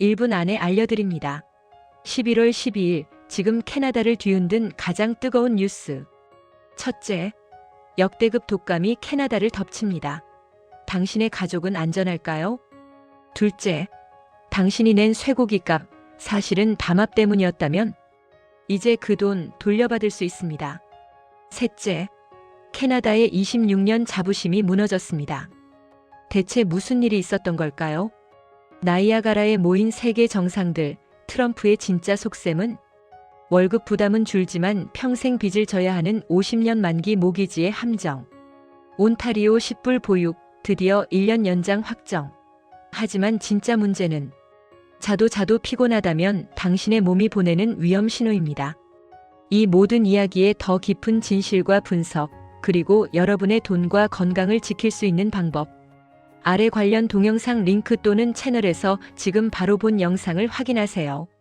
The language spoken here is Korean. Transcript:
1분 안에 알려드립니다. 11월 12일 지금 캐나다를 뒤흔든 가장 뜨거운 뉴스. 첫째, 역대급 독감이 캐나다를 덮칩니다. 당신의 가족은 안전할까요? 둘째, 당신이 낸 쇠고기 값 사실은 담합 때문이었다면 이제 그 돈 돌려받을 수 있습니다. 셋째, 캐나다의 26년 자부심이 무너졌습니다. 대체 무슨 일이 있었던 걸까요? 나이아가라에 모인 세계 정상들, 트럼프의 진짜 속셈은 월급 부담은 줄지만 평생 빚을 져야 하는 50년 만기 모기지의 함정. 온타리오 10불 보육, 드디어 1년 연장 확정. 하지만 진짜 문제는 자도 자도 피곤하다면 당신의 몸이 보내는 위험 신호입니다. 이 모든 이야기의 더 깊은 진실과 분석, 그리고 여러분의 돈과 건강을 지킬 수 있는 방법. 아래 관련 동영상 링크 또는 채널에서 지금 바로 본 영상을 확인하세요.